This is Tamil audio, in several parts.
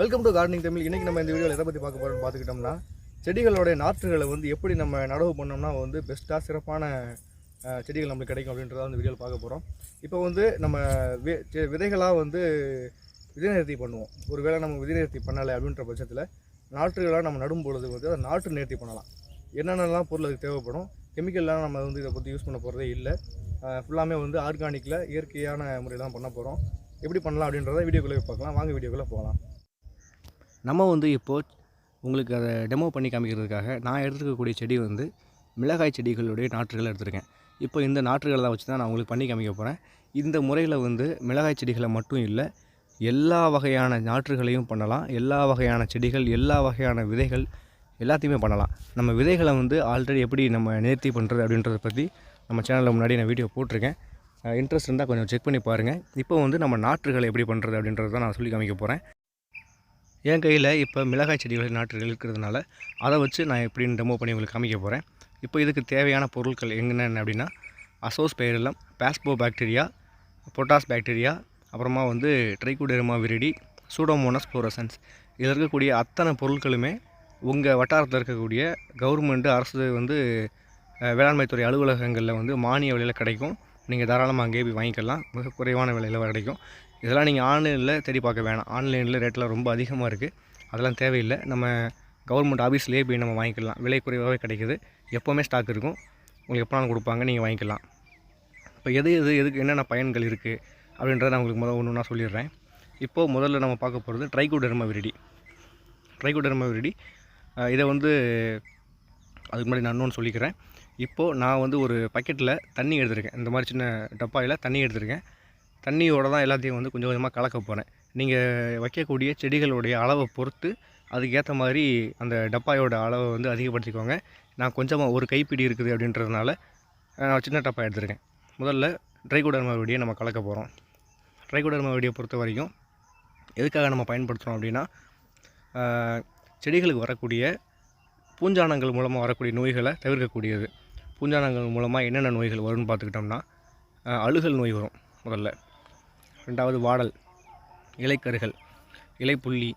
வெல்கம் டு கார்டனிங் தமிழ் இன்றைக்கி நம்ம இந்த வீடியோவில் எதை பற்றி பார்க்க போகிறோம்னு பார்த்துக்கிட்டோம்னா செடிகளோட நாற்றுகளை வந்து எப்படி நம்ம நடவு பண்ணோம்னா வந்து பெஸ்ட்டாக சிறப்பான செடிகள் நம்மளுக்கு கிடைக்கும் அப்படின்றத அந்த வீடியோவில் பார்க்க போகிறோம் இப்போ வந்து நம்ம வி- விதைகளாக வந்து விதைநிறுத்தி பண்ணுவோம். பண்ணுவோம் ஒருவேளை நம்ம விதைநிறுத்தி பண்ணலை அப்படின்ற பட்சத்தில் நாற்றுகளாக நம்ம நடும் பொழுது வந்து அதை நாற்று நேர்த்தி பண்ணலாம். என்னென்னலாம் பொருள் அதுக்கு தேவைப்படும்? கெமிக்கல்லாம் நம்ம வந்து இதை பற்றி யூஸ் பண்ண போகிறதே இல்லை. ஃபுல்லாமே வந்து ஆர்கானிக்கில் இயற்கையான முறையில் தான் பண்ண போகிறோம் எப்படி பண்ணலாம் அப்படின்றத வீடியோக்குள்ளே பார்க்கலாம். வாங்க வீடியோக்குள்ளே போகலாம். நம்ம வந்து இப்போது உங்களுக்கு அதை டெமோ பண்ணி காமிக்கிறதுக்காக நான் எடுத்துருக்கக்கூடிய செடி வந்து மிளகாய் செடிகளுடைய நாற்றுகளை எடுத்திருக்கேன். இப்போ இந்த நாற்றுகளை தான் வச்சு தான் நான் உங்களுக்கு பண்ணி காமிக்க போகிறேன் இந்த முறையில் வந்து மிளகாய் செடிகளை மட்டும் இல்லை எல்லா வகையான நாற்றுகளையும் பண்ணலாம். எல்லா வகையான செடிகள் எல்லா வகையான விதைகள் எல்லாத்தையுமே பண்ணலாம். நம்ம விதைகளை வந்து ஆல்ரெடி எப்படி நம்ம நேர்த்தி பண்ணுறது அப்படின்றத பற்றி நம்ம சேனலில் முன்னாடி நான் வீடியோ போட்டிருக்கேன். இன்ட்ரெஸ்ட் இருந்தால் கொஞ்சம் செக் பண்ணி பாருங்கள் இப்போ வந்து நம்ம நாற்றுகளை எப்படி பண்ணுறது அப்படின்றத தான் நான் சொல்லி காமிக்க போகிறேன் என் கையில் இப்போ மிளகாய் செடிகள் நாற்றுகள் இருக்கிறதுனால அதை வச்சு நான் எப்படின்னு டெமோ பண்ணி உங்களுக்கு காமிக்க போகிறேன் இப்போ இதுக்கு தேவையான பொருட்கள் என்னென்ன அப்படின்னா அசோஸ் பெயரெல்லாம் பாஸ்போ பாக்டீரியா பொட்டாஸ் பாக்டீரியா அப்புறமா வந்து ட்ரைகுடெருமா விரிடி சூடோமோனஸ் ஃப்ளோரசன்ஸ் இதில் இருக்கக்கூடிய அத்தனை பொருட்களுமே உங்கள் வட்டாரத்தில் இருக்கக்கூடிய கவர்மெண்ட்டு அரசு வந்து வேளாண்மைத்துறை அலுவலகங்களில் வந்து மானிய விலையில் கிடைக்கும். நீங்கள் தாராளமாக அங்கேயே போய் வாங்கிக்கலாம். மிக குறைவான விலையில் கிடைக்கும். இதெல்லாம் நீங்கள் ஆன்லைனில் தேடி பார்க்க வேணாம். ஆன்லைனில் ரேட்டெலாம் ரொம்ப அதிகமாக இருக்குது அதெல்லாம் தேவையில்லை. நம்ம கவர்மெண்ட் ஆஃபீஸ்லேயே போய் நம்ம வாங்கிக்கலாம். விலை குறைவாகவே கிடைக்குது. எப்போவுமே ஸ்டாக் இருக்கும். உங்களுக்கு எப்போனாலும் கொடுப்பாங்க. நீங்கள் வாங்கிக்கலாம். இப்போ எது எது எதுக்கு என்னென்ன பயன்கள் இருக்குது அப்படின்றத நான் உங்களுக்கு முதல் ஒன்று ஒன்றா சொல்லிடுறேன். இப்போது முதல்ல நம்ம பார்க்க போகிறது ட்ரைகோடெர்மா விரிடி ட்ரைகோடெர்மா விரிடி இதை வந்து அதுக்கு முன்னாடி நான் இன்னொன்று சொல்லிக்கிறேன். இப்போது நான் வந்து ஒரு பக்கெட்டில் தண்ணி எடுத்திருக்கேன். இந்த மாதிரி சின்ன டப்பாயில் தண்ணி எடுத்திருக்கேன். தண்ணியோட தான் எல்லாத்தையும் வந்து கொஞ்சம் கொஞ்சமாக கலக்க போகிறேன் நீங்கள் வைக்கக்கூடிய செடிகளுடைய அளவை பொறுத்து அதுக்கேற்ற மாதிரி அந்த டப்பாயோட அளவை வந்து அதிகப்படுத்திக்கோங்க. நான் கொஞ்சமாக ஒரு கைப்பிடி இருக்குது அப்படின்றதுனால நான் சின்ன டப்பா எடுத்துருக்கேன். முதல்ல ட்ரைகோடர்மா வெடியை நம்ம கலக்க போகிறோம் ட்ரைகோடர்மா வெடியை பொறுத்த வரைக்கும் எதுக்காக நம்ம பயன்படுத்துகிறோம் அப்படின்னா செடிகளுக்கு வரக்கூடிய பூஞ்சானங்கள் மூலமாக வரக்கூடிய நோய்களை தவிர்க்கக்கூடியது. பூஞ்சானங்கள் மூலமாக என்னென்ன நோய்கள் வரும்னு பார்த்துக்கிட்டோம்னா அழுகல் நோய் வரும் முதல்ல. ரெண்டாவது வாடல் இலைக்கருகள் இலைப்புள்ளி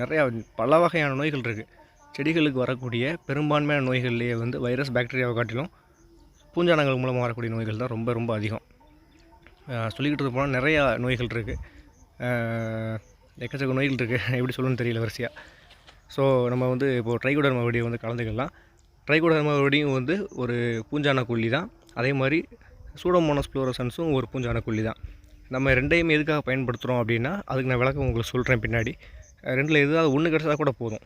நிறையா பல வகையான நோய்கள் இருக்குது செடிகளுக்கு வரக்கூடிய பெரும்பான்மையான நோய்கள்லேயே வந்து வைரஸ் பாக்டீரியாவை காட்டிலும் பூஞ்சானங்கள் மூலமாக வரக்கூடிய நோய்கள் தான் ரொம்ப ரொம்ப அதிகம். சொல்லிக்கிட்டு போனால் நிறையா நோய்கள் இருக்குது எக்கச்சக்க நோய்கள் இருக்குது எப்படி சொல்லணும்னு தெரியல வரிசையாக ஸோ நம்ம வந்து இப்போது ட்ரைகோடர்மா வெடியை வந்து கலந்துக்கலாம். ட்ரைகோடர்மா வெடியும் வந்து ஒரு பூஞ்சான கொல்லி தான். அதே மாதிரி சூடோமோனஸ் ஃப்ளோரசன்ஸும் ஒரு பூஞ்சான கொல்லி தான். நம்ம ரெண்டையும் எதுக்காக பயன்படுத்துகிறோம் அப்படின்னா அதுக்கு நான் விளக்கம் உங்களுக்கு சொல்கிறேன் பின்னாடி. ரெண்டில் எதாவது ஒன்று கிடச்சா கூட போதும்.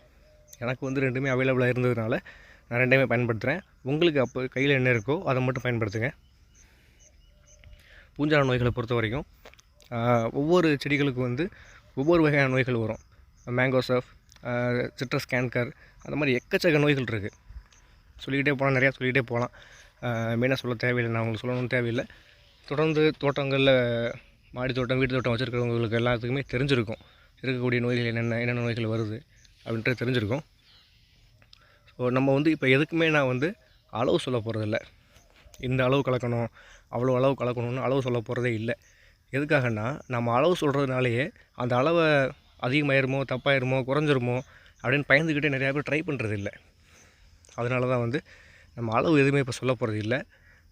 எனக்கு வந்து ரெண்டுமே அவைலபிளாக இருந்ததுனால நான் ரெண்டையுமே பயன்படுத்துகிறேன் உங்களுக்கு அப்போ கையில் என்ன இருக்கோ அதை மட்டும் பயன்படுத்துங்க. பூஞ்சான நோய்களை பொறுத்த வரைக்கும் ஒவ்வொரு செடிகளுக்கு வந்து ஒவ்வொரு வகையான நோய்கள் வரும். மேங்கோசஃப் சிட்ரஸ் கேன்கர் அந்த மாதிரி எக்கச்சக்க நோய்கள் இருக்குது சொல்லிக்கிட்டே போனால் நிறையா சொல்லிக்கிட்டே போகலாம். மெயினாக சொல்ல தேவையில்லை நான் உங்களுக்கு சொல்லணும்னு தேவையில்லை. தொடர்ந்து தோட்டங்களில் மாடி தோட்டம் வீட்டு தோட்டம் வச்சுருக்கிறவங்களுக்கு எல்லாத்துக்குமே தெரிஞ்சிருக்கும். இருக்கக்கூடிய நோய்கள் என்னென்ன என்னென்ன நோய்கள் வருது அப்படின்றது தெரிஞ்சிருக்கும். ஸோ நம்ம வந்து இப்போ எதுக்குமே நான் வந்து அளவு சொல்ல போகிறதில்ல இந்த அளவு கலக்கணும் அவ்வளோ அளவு கலக்கணும்னு அளவு சொல்ல போகிறதே இல்லை. எதுக்காகன்னா நம்ம அளவு சொல்கிறதுனாலேயே அந்த அளவை அதிகமாயிருமோ தப்பாயிருமோ குறைஞ்சிருமோ அப்படின்னு பயந்துக்கிட்டே நிறையா பேர் ட்ரை பண்ணுறது இல்லை அதனால தான் வந்து நம்ம அளவு எதுவுமே இப்போ சொல்ல போகிறது இல்லை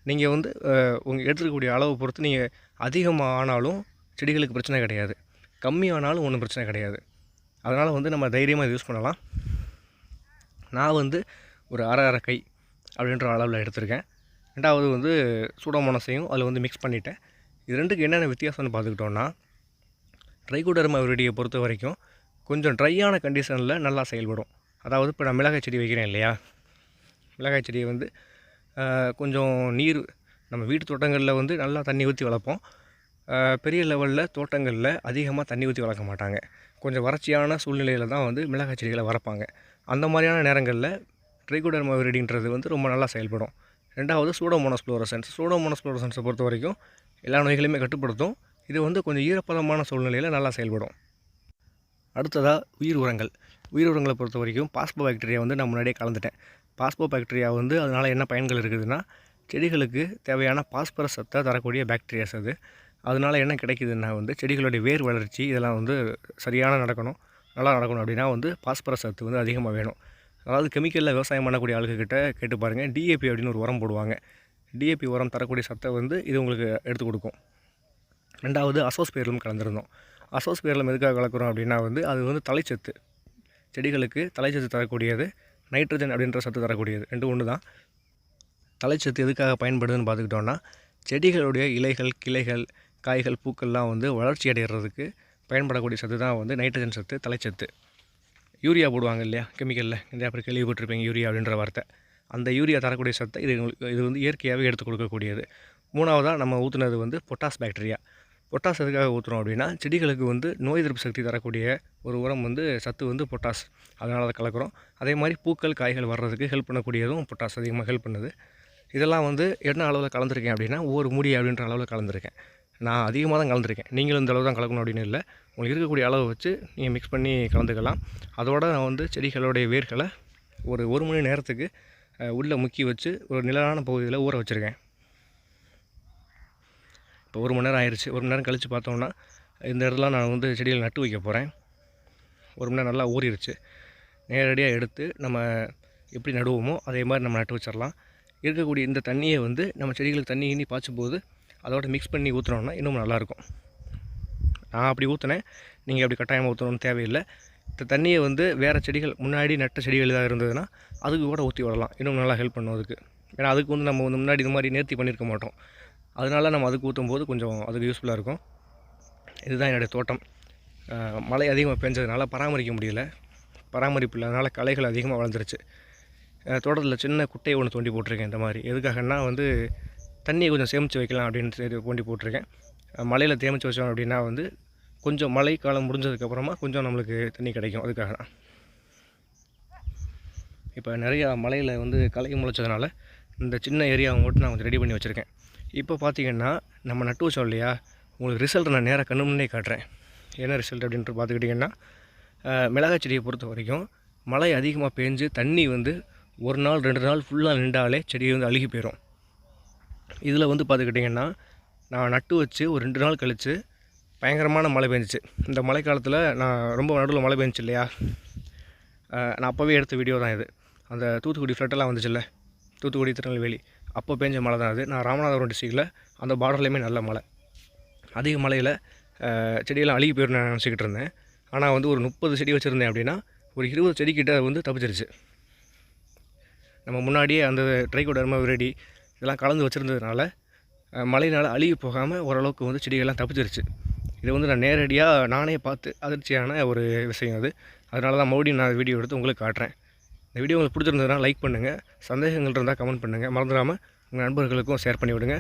நீங்கள் வந்து உங்கள் எடுத்துக்கக்கூடிய அளவை பொறுத்து நீங்கள் அதிகமாக ஆனாலும் செடிகளுக்கு பிரச்சனை கிடையாது. கம்மியானாலும் ஒன்றும் பிரச்சனை கிடையாது. அதனால் வந்து நம்ம தைரியமாக யூஸ் பண்ணலாம். நான் வந்து ஒரு அரை அரை கை அப்படின்ற அளவில் எடுத்திருக்கேன். ரெண்டாவது வந்து சூடோமோனஸையும் அதில் வந்து மிக்ஸ் பண்ணிட்டேன். இது ரெண்டுக்கு என்னென்ன வித்தியாசம்னு பார்த்துக்கிட்டோன்னா ட்ரைகோடர்மா விரிடியை பொறுத்த வரைக்கும் கொஞ்சம் ட்ரையான கண்டிஷனில் நல்லா செயல்படும். அதாவது இப்போ நான் மிளகாய் செடி வைக்கிறேன் இல்லையா? மிளகாய் செடியை வந்து கொஞ்சம் நீர் நம்ம வீட்டு தோட்டங்களில் வந்து நல்லா தண்ணி ஊற்றி வளர்ப்போம். பெரிய லெவலில் தோட்டங்களில் அதிகமாக தண்ணி ஊற்றி வளர்க்க மாட்டாங்க. கொஞ்சம் வறட்சியான சூழ்நிலையில் தான் வந்து மிளகாய் செடிகளை வளர்ப்பாங்க. அந்த மாதிரியான நேரங்களில் ட்ரைகோடர்மா விரிடின்றது வந்து ரொம்ப நல்லா செயல்படும். ரெண்டாவது சூடோமோனஸ் ஃப்ளோரசன்ஸ் சூடோமோனஸ் ஃப்ளோரசன்ஸை பொறுத்த வரைக்கும் எல்லா நோய்களையுமே கட்டுப்படுத்தும். இது வந்து கொஞ்சம் ஈரப்பதமான சூழ்நிலையில் நல்லா செயல்படும். அடுத்ததாக உயிர் உரங்கள். உயிர் உரங்களை பொறுத்த வரைக்கும் பாஸ்போ பாக்டீரியா வந்து நான் முன்னாடியே கலந்துட்டேன். பாஸ்போ பாக்டீரியா வந்து அதனால் என்ன பயன்கள் இருக்குதுன்னா செடிகளுக்கு தேவையான பாஸ்பரஸ் சத்தை தரக்கூடிய பாக்டீரியாஸ் அது. அதனால் என்ன கிடைக்குதுன்னா வந்து செடிகளுடைய வேர் வளர்ச்சி இதெல்லாம் வந்து சரியான நடக்கணும் நல்லா நடக்கணும் அப்படின்னா வந்து பாஸ்பரஸ் சத்து வந்து அதிகமாக வேணும். அதாவது கெமிக்கலில் விவசாயம் பண்ணக்கூடிய ஆளுகிட்ட கேட்டு பாருங்கள் டிஏபி அப்படின்னு ஒரு உரம் போடுவாங்க. டிஏபி உரம் தரக்கூடிய சத்தை வந்து இது உங்களுக்கு எடுத்து கொடுக்கும். ரெண்டாவது அசோஸ்பேரலும் கலந்துருந்தோம். அசோஸ்பேரலம் எதுக்காக கலக்கிறோம் அப்படின்னா வந்து அது வந்து தலைச்சத்து. செடிகளுக்கு தலைச்சத்து தரக்கூடியது நைட்ரஜன் அப்படின்ற சத்து தரக்கூடியது ரெண்டு ஒன்று தான். தலைச்சத்து எதுக்காக பயன்படுதுன்னு பார்த்துக்கிட்டோன்னா செடிகளுடைய இலைகள் கிளைகள் காய்கள் பூக்கள்லாம் வந்து வளர்ச்சி அடைகிறதுக்கு பயன்படக்கூடிய சத்து தான் வந்து நைட்ரஜன் சத்து தலைச்சத்து. யூரியா போடுவாங்க இல்லையா கெமிக்கலில் நிறையா பேர் கேள்விப்பட்டிருப்பீங்க யூரியா அப்படின்ற வார்த்தை. அந்த யூரியா தரக்கூடிய சத்தை இது இது வந்து இயற்கையாகவே எடுத்து கொடுக்கக்கூடியது. மூணாவதாக நம்ம ஊற்றுனது வந்து பொட்டாஸ் பாக்டீரியா பொட்டாஸ் எதுக்காக ஊற்றுறோம் அப்படின்னா செடிகளுக்கு வந்து நோய் எதிர்ப்பு சக்தி தரக்கூடிய ஒரு உரம் வந்து சத்து வந்து பொட்டாஸ். அதனால் அதை கலக்கிறோம். அதே மாதிரி பூக்கள் காய்கள் வர்றதுக்கு ஹெல்ப் பண்ணக்கூடியதும் பொட்டாஸ் அதிகமாக ஹெல்ப் பண்ணுது. இதெல்லாம் வந்து என்ன அளவில் கலந்துருக்கேன் அப்படின்னா ஒவ்வொரு மூடி அப்படின்ற அளவில் கலந்துருக்கேன். நான் அதிகமாக தான் கலந்துருக்கேன். நீங்களும் இந்த அளவு தான் கலக்கணும் அப்படின்னு இல்லை. உங்களுக்கு இருக்கக்கூடிய அளவை வச்சு நீங்கள் மிக்ஸ் பண்ணி கலந்துக்கலாம். அதோட நான் வந்து செடிகளுடைய வேர்களை ஒரு ஒரு மணி நேரத்துக்கு உள்ளே முக்கி வச்சு ஒரு நிழலான பகுதியில் ஊற வச்சுருக்கேன். இப்போ ஒரு மணி நேரம் ஆயிடுச்சு ஒரு மணி நேரம் கழித்து பார்த்தோம்னா இந்த இடத்துல நான் வந்து செடிகள் நட்டு வைக்க போகிறேன் ஒரு மணி நேரம் நல்லா ஊறிடுச்சு நேரடியாக எடுத்து நம்ம எப்படி நடுவோமோ அதே மாதிரி நம்ம நட்டு வச்சிடலாம் இருக்கக்கூடிய இந்த தண்ணியை வந்து நம்ம செடிகளுக்கு தண்ணி கிண்ணி பாய்ச்சும் போது அதோட மிக்ஸ் பண்ணி ஊற்றுனோம்னா இன்னும் நல்லாயிருக்கும். நான் அப்படி ஊற்றுனேன் நீங்கள் அப்படி கட்டாயமாக ஊற்றணும்னு தேவையில்லை. இந்த தண்ணியை வந்து வேறு செடிகள் முன்னாடி நட்ட செடிகள் ஏதாவது இருந்ததுன்னா அதுக்கு கூட ஊற்றி விடலாம். இன்னும் நல்லா ஹெல்ப் பண்ணும் அதுக்கு. ஏன்னா அதுக்கு வந்து நம்ம வந்து முன்னாடி இந்த மாதிரி நேர்த்தி பண்ணியிருக்க மாட்டோம். அதனால நம்ம அதுக்கு ஊற்றும் போது கொஞ்சம் அதுக்கு யூஸ்ஃபுல்லாக இருக்கும். இதுதான் என்னுடைய தோட்டம். மழை அதிகமாக பெஞ்சதுனால பராமரிக்க முடியல. பராமரிப்பு இல்லாதனால களைகள் அதிகமாக வளர்ந்துருச்சு. தோட்டத்தில் சின்ன குட்டையை ஒன்று தோண்டி போட்டிருக்கேன் இந்த மாதிரி. எதுக்காகன்னா வந்து தண்ணியை கொஞ்சம் சேமித்து வைக்கலாம் அப்படின்னு சொல்லி தோண்டி போட்டிருக்கேன். மலையில் மழையில் தேமிச்சு வச்சோம் அப்படின்னா வந்து கொஞ்சம் மழை காலம் முடிஞ்சதுக்கப்புறமா கொஞ்சம் நம்மளுக்கு தண்ணி கிடைக்கும். அதுக்காக தான் இப்போ நிறையா மலையில் வந்து களை முளைச்சதுனால இந்த சின்ன ஏரியாவை மட்டும் நான் கொஞ்சம் ரெடி பண்ணி வச்சுருக்கேன். இப்போ பார்த்தீங்கன்னா நம்ம நட்டு வச்சோம் இல்லையா? உங்களுக்கு ரிசல்ட் நான் நேராக கண்ணு முன்னே காட்டுறேன். என்ன ரிசல்ட் அப்படின்ட்டு பார்த்துக்கிட்டிங்கன்னா மிளகாய் செடியை பொறுத்த வரைக்கும் மழை அதிகமாக பேஞ்சு தண்ணி வந்து ஒரு நாள் ரெண்டு நாள் ஃபுல்லாக நின்றாலே செடி வந்து அழுகி போயிடும் இதில் வந்து பார்த்துக்கிட்டிங்கன்னா நான் நட்டு வச்சு ஒரு ரெண்டு நாள் கழித்து பயங்கரமான மழை பெஞ்சிச்சு. இந்த மழைக்காலத்தில் நான் ரொம்ப நடுவில் மழை பெஞ்சிச்சு இல்லையா? நான் அப்போவே எடுத்த வீடியோ தான் இது. அந்த தூத்துக்குடி ஃப்ளட்டெல்லாம் வந்துச்சுல்ல? தூத்துக்குடி திருநெல்வேலி. அப்போ பெஞ்ச மழை தான் அது. நான் ராமநாதபுரம் டிஸ்ட்ரிக்டில் அந்த பார்டர்லேயுமே நல்ல மழை. அதிக மழையில் செடியெல்லாம் அழுகி போயிடும் நான் நினச்சிக்கிட்டு இருந்தேன். ஆனால் வந்து ஒரு முப்பது செடி வச்சுருந்தேன் அப்படின்னா ஒரு இருபது செடிக்கிட்ட வந்து தப்பிச்சிருச்சு. நம்ம முன்னாடியே அந்த ட்ரைகோடர்மா விரடி இதெல்லாம் கலந்து வச்சுருந்ததுனால மழையினால் அழுகி போகாமல் ஓரளவுக்கு வந்து செடிகள்லாம் தப்பிச்சிருச்சு. இது வந்து நான் நேரடியாக நானே பார்த்து அதிர்ச்சியான ஒரு விஷயம் அது. அதனால தான் மறுபடியும் நான் வீடியோ எடுத்து உங்களுக்கு காட்டுறேன். இந்த வீடியோ உங்களுக்கு பிடிச்சிருந்ததுனா லைக் பண்ணுங்கள் சந்தேகங்கள் இருந்தால் கமெண்ட் பண்ணுங்கள் மறந்துடாமல் உங்கள் நண்பர்களுக்கும் ஷேர் பண்ணிவிடுங்க.